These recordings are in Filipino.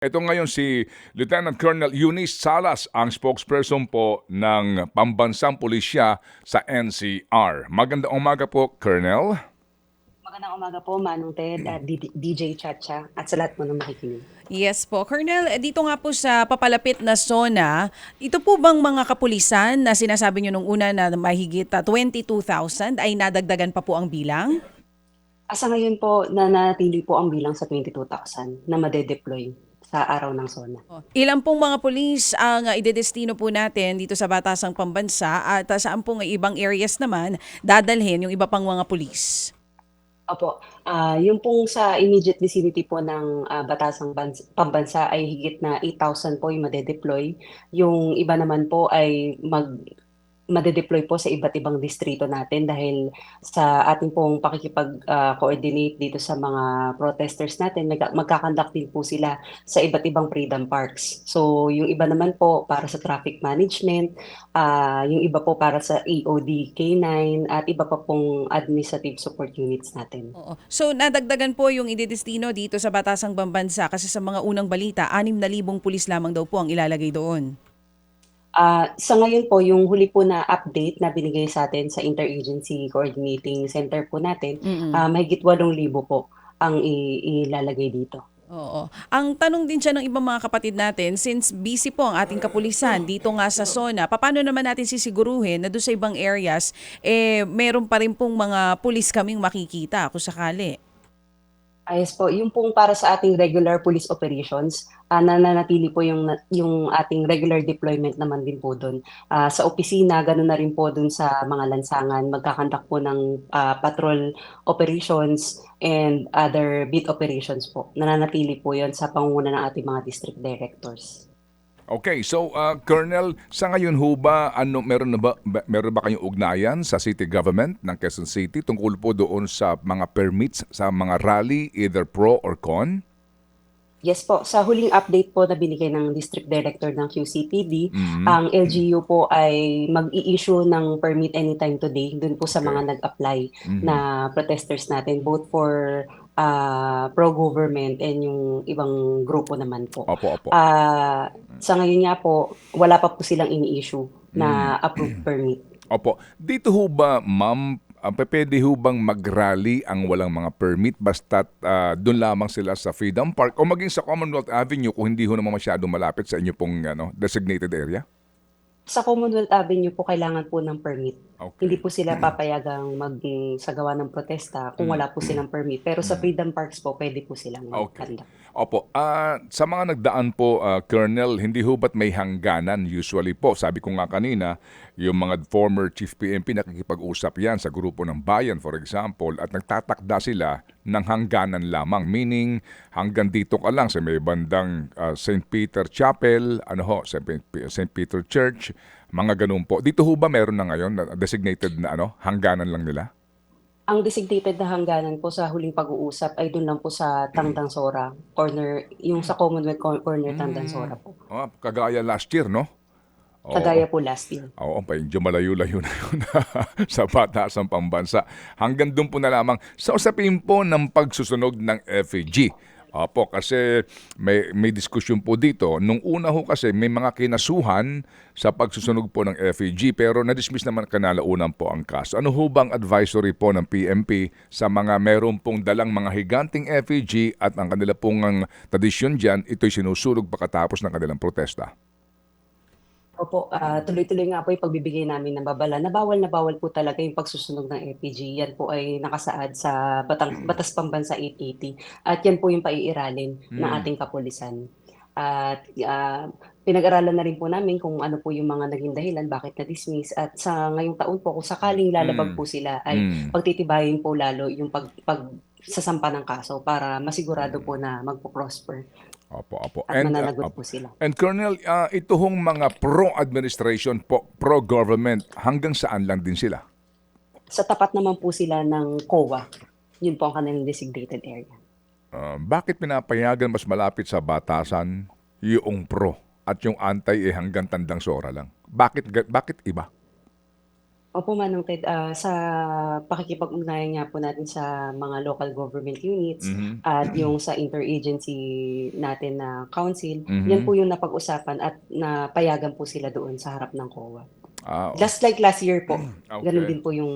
Ito ngayon si Lieutenant Colonel Eunice Salas, ang spokesperson po ng Pambansang Pulisya sa NCR. Magandang umaga po, Colonel. Magandang umaga po, Manong Ted, at DJ Chacha, at sa lahat mo ng makikinig. Yes po. Colonel, eh, dito nga po sa papalapit na zona, ito po bang mga kapulisan na sinasabi nyo nung una na mahigit ah, 22,000 ay nadagdagan pa po ang bilang? Asa ngayon po, nanatili po ang bilang sa 22,000 na madedeploy sa araw ng zona. Oh. Ilan pong mga pulis ang uh, idedestino po natin dito sa Batasang Pambansa at ah, saan pong ibang areas naman dadalhin yung iba pang mga pulis? Opo, ah yung pong sa immediate vicinity po ng ah, Batasang Bans- Pambansa ay higit na 8,000 po yung madedeploy. Yung iba naman po ay mag madedeploy po sa iba't ibang distrito natin dahil sa ating pong pakikipag-coordinate dito sa mga protesters natin, mag- magkakandak din po sila sa iba't ibang freedom parks. So yung iba naman po para sa traffic management, ah yung iba po para sa EOD K9 at iba pa pong administrative support units natin. Oo. So nadagdagan po yung idedestino dito sa Batasang Pambansa kasi sa mga unang balita, 6,000 pulis lamang daw po ang ilalagay doon. Ah, sa ngayon po, yung huli po na update na binigay sa atin sa Interagency Coordinating Center po natin, Mm-mm. ah mahigit 8,000 po ang i- ilalagay dito. Oo. Ang tanong din siya ng ibang mga kapatid natin, since busy po ang ating kapulisan dito nga sa zona, paano naman natin sisiguruhin na doon sa ibang areas, eh, meron pa rin pong mga pulis kaming makikita kung sakali? Ayos po, yung pong para sa ating regular police operations, ah, nananatili po yung, yung ating regular deployment naman din po doon. Ah, sa opisina, ganoon na rin po doon sa mga lansangan, magkakandak po ng ah, patrol operations and other beat operations po. Nananatili po yon sa pangunguna ng ating mga district directors. Okay, so uh, Colonel, sa ngayon ho ba, ano, meron, na ba, meron ba kayong ugnayan sa city government ng Quezon City tungkol po doon sa mga permits sa mga rally, either pro or con? Yes po, sa huling update po na binigay ng District Director ng QCPD, Mhm. ang LGU po ay mag-i-issue ng permit anytime today dun po sa mga nag-apply Mhm. na protesters natin both for ah, pro-government and yung ibang grupo naman po. Opo, opo. Ah, sa ngayon nga po, wala pa po silang ini-issue na approved permit. Opo. Dito ho ba, ma'am, uh, pwede ho bang mag-rally ang walang mga permit basta doon lamang sila sa Freedom Park o maging sa Commonwealth Avenue kung hindi ho naman masyadong malapit sa inyo pong ano, designated area? Sa Commonwealth Avenue po kailangan po ng permit. Okay. Hindi po sila papayagang magsagawa ng protesta kung wala po silang permit. Pero sa Freedom Parks po, pwede po silang Okay. magkanda. Opo. Ah, sa mga nagdaan po, ah, Colonel, hindi ho ba't may hangganan usually po? Sabi ko nga kanina, yung mga former Chief PNP nakikipag-usap yan sa grupo ng bayan, for example, at nagtatakda sila ng hangganan lamang. Meaning, hanggang dito ka lang sa may bandang ah, St. Peter Chapel, ano ho, St. Peter Church, mga ganun po. Dito ho ba meron na ngayon na designated na ano, hangganan lang nila? Ang designated na hangganan po sa huling pag-uusap ay doon lang po sa Tangdang Sora, corner, yung sa Commonwealth cor- corner Tangdang Sora po. Ah, kagaya last year, no? Oo. Kagaya po last year. Oo, pa medyo malayo-layo na yun sa batasang pambansa. Hanggang doon po na lamang sa usapin po ng pagsusunog ng FAG. Opo, kasi may, may diskusyon po dito. Nung una ho kasi may mga kinasuhan sa pagsusunog po ng FAG pero na-dismiss naman kanalaunan po ang kaso. Ano ho bang advisory po ng PMP sa mga meron pong dalang mga higanting FAG at ang kanila pong ang tradisyon dyan, ito'y sinusulog pagkatapos ng kanilang protesta? Opo, ah, tuloy-tuloy nga po yung pagbibigay namin ng babala na bawal na bawal po talaga yung pagsusunog ng FPG. Yan po ay nakasaad sa Batang, Batas Pambansa 880 at yan po yung paiiralin ng Mm. ating kapulisan. At ah, pinag-aralan na rin po namin kung ano po yung mga naging dahilan, bakit na-dismiss. At sa ngayong taon po, kung sakaling lalabag Mm. po sila, ay Mm. pagtitibayin po lalo yung pag, pag sasampa ng kaso para masigurado po na magpo-prosper Opo, opo. at And, uh, opo. po sila. And Colonel, ah, ito hong mga pro-administration, po, pro-government, hanggang saan lang din sila? Sa tapat naman po sila ng COA. Yun po ang kanilang designated area. Ah, bakit pinapayagan mas malapit sa batasan yung pro at yung anti eh hanggang tandang sora lang? Bakit, bakit iba? Opo, Manong Ted, ah, sa pakikipag-ugnayan nga po natin sa mga local government units Mhm. at yung sa interagency natin na council, Mhm. yan po yung napag-usapan at napayagan po sila doon sa harap ng COA. Ah, Just like last year po, okay. ganun din po yung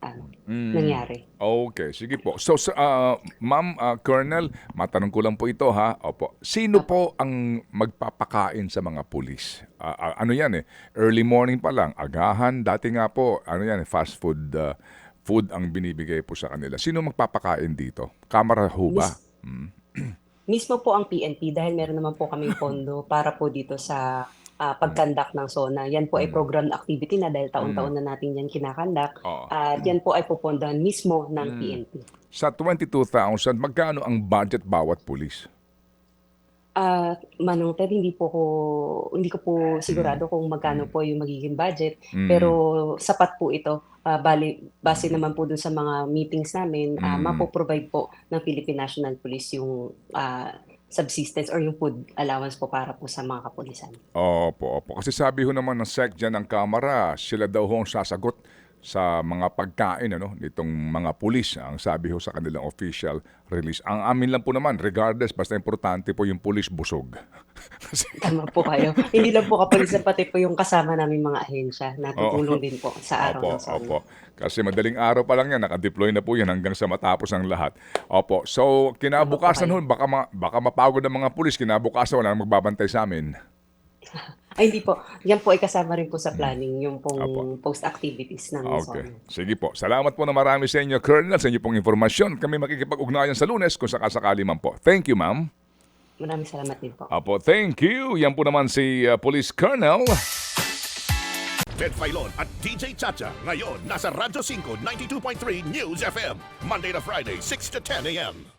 ano, Mm. nangyari. Okay, sige po. So, sa- ah, Ma'am ah, Colonel, matanong ko lang po ito ha. Opo. Sino po ang magpapakain sa mga pulis? Ah, ah, ano yan eh? Early morning pa lang, agahan. Dati nga po, ano yan, eh, fast food ah, food ang binibigay po sa kanila. Sino magpapakain dito? Kamara ho ba? Mm. Mismo po ang PNP dahil meron naman po kaming pondo para po dito sa ah, pag-conduct ng SONA. Yan po ay Mm. program activity na dahil taon-taon na natin yan kinakandak. Oo. At yan po ay pupondahan mismo ng Mm. PNP. Sa 22,000, magkano ang budget bawat pulis? Ah, Manong Ted, hindi po ko hindi ko po sigurado kung magkano po yung magiging budget, Mm. pero sapat po ito. Ah, bali base naman po dun sa mga meetings namin, ah, Mm. mapo-provide po ng Philippine National Police yung ah, subsistence or yung food allowance po para po sa mga kapulisan. Opo, opo. Kasi sabi ho naman ng SEC dyan ng Kamara, sila daw ho ang sasagot sa mga pagkain ano, nitong mga pulis. Ang sabi ho sa kanilang official release. Ang amin lang po naman, regardless, basta importante po yung pulis busog. Kasi, Tama po kayo. Hindi lang po kapulisan, pati po yung kasama namin mga ahensya na tutulong din po sa araw opo, ng SONA. opo. Kasi madaling araw pa lang yan, nakadeploy na po yan hanggang sa matapos ang lahat. Opo, so kinabukasan ho, baka, ma, baka mapagod ang mga pulis, kinabukasan wala nang magbabantay sa amin. Ay, hindi po. Yan po ay kasama rin po sa planning, yung pong Opo. post-activities ng Okay. SONA. Sige po. Salamat po na marami sa inyo, Colonel, sa inyo pong informasyon. Kami makikipag-ugnayan sa lunes kung sakasakali man po. Thank you, ma'am. Maraming salamat din po. Apo, thank you. Yan po naman si uh, Police Colonel. Ted Filon at DJ Chacha. Ngayon, nasa Radyo 5, 92.3 News FM. Monday to Friday, 6 to 10 a.m.